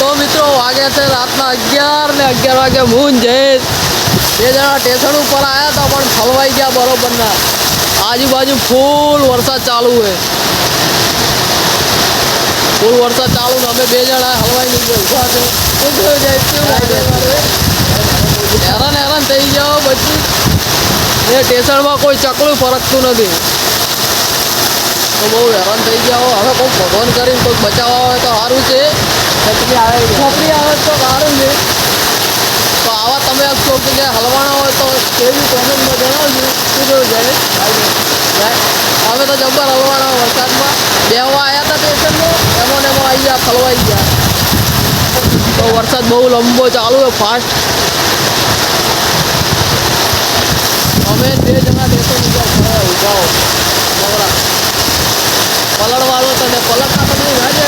તો મિત્રો વાગે છે રાતના અગિયાર ને અગિયાર વાગે હું જઈશ બે જણા સ્ટેશન ઉપર આવ્યા હતા પણ ફલવાઈ ગયા બરોબરના આજુબાજુ ફૂલ વરસાદ ચાલુ હોય ફૂલ વરસાદ ચાલુ ને અમે બે જણા હલવાઈ નીકળે ઉભા છે હેરાન હેરાન થઈ જાઓ પછી એ સ્ટેશનમાં કોઈ ચકલું ફરકતું નથી બોલ રન થઈ જાવ હવે કોઈ ભગવાન કરીને કોઈ બચાવ હોય તો હારું છે છત નીચે આવે છોકરી આવે તો બહાર ઊભું તો આવા તમે જોકે હલવાણો હોય તો કેવી કોમેન્ટ લગાવો છો સુજો જાય હવે તો જબર હલવાણો વરસાદમાં દેવા આયા ત દેશમાં એવો ને એવો આયા તલવાયા બહુ વરસાદ બહુ લંબો ચાલુ છે ફાસ્ટ હવે બે જગ્યા દેતો નથી જાવ ગળવાળો તો ને કોલકાતા સુધી વાગે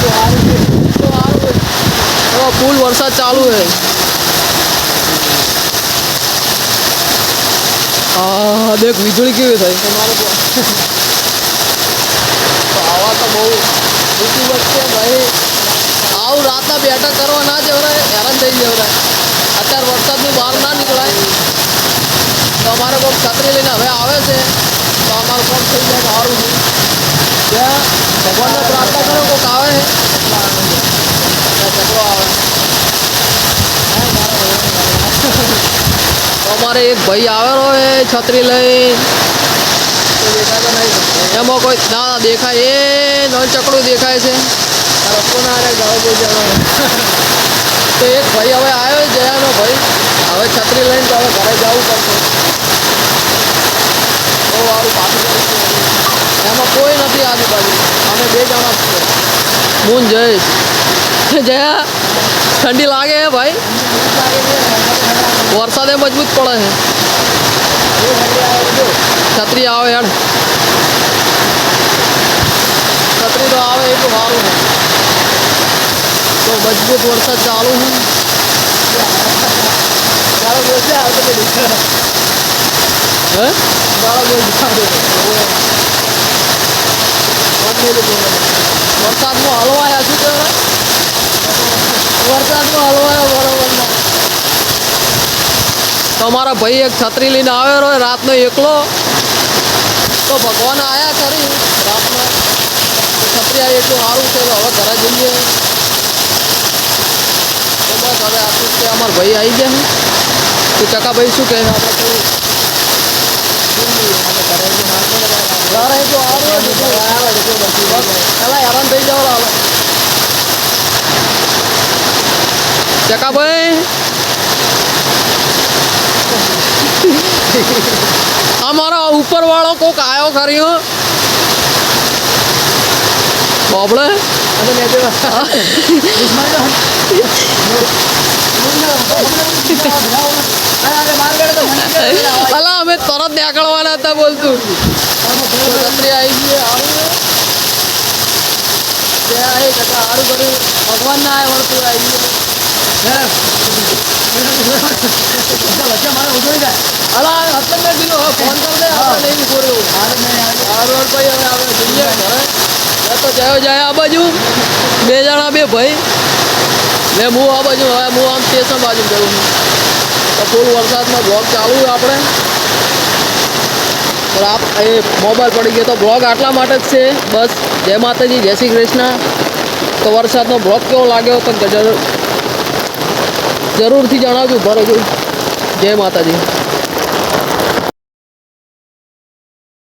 તો આવો તો આવો તો ફૂલ વર્ષા ચાલુ છે આ દેખ ઉઇડળી કે થાય તો આવા તો બહુ બીજું વચ્ચે ભાઈ આવ રાતના બેટા કરવો ના જો રે એરેન્જ થઈ જશે આચાર વર્ષામાં વાર ના નિરાય તો અમારો કોટ છત્રી લેના હવે આવે છે તો અમાર ફોન થઈ જ ભગવાનને પ્રાર્થના કરો કોઈક આવે છોકરો આવે અમારે એક ભાઈ આવેલો એ છત્રી લઈ એમાં કોઈ ના દેખાય એ નોન ચકડું દેખાય છે તો એક ભાઈ હવે આવ્યો જયાનો ભાઈ હવે છત્રી લઈને તો હવે ઘરે જવું પડશે मून जय जया ठंडी लागे है भाई वर्षा दे मजबूत पड़ा है छतरी आओ यार छतरी तो आवे एक तो भालू है तो मजबूत वर्षा चालू है बारह तो तो में हालो अमरा भाई एक छतरी लीने आ रात में एक तो भगवान आया खरी रात में छतरी आई एक हारू थे हमें घर जाइए तो बस हमें आते थे अमर भाई आई गए हैं तो चका भाई शू कह चका भाई અમારા વાળો કોક આવ્યો ખરી બોબળે અલા અમે તરત નીકળવાના હતા બોલતું ભગવાન ના આવ્યો આવી ગયું અલા અત્યારે દીનો ફોન કર દે આપણે નહીં છોડ્યો હારું હવે આપણે જઈએ હવે તો જયો જાય આ બાજુ બે જણા બે ભાઈ ને હું આ બાજુ હવે હું આમ સ્ટેશન બાજુ ગયું તો ફૂલ વરસાદમાં બ્લોગ ચાલુ આપણે આપ એ મોબાઈલ પડી ગયો તો બ્લોગ આટલા માટે જ છે બસ જય માતાજી જય શ્રી કૃષ્ણ તો વરસાદનો બ્લોગ કેવો લાગ્યો તો જરૂર જરૂરથી જણાવજો ભરે જય માતાજી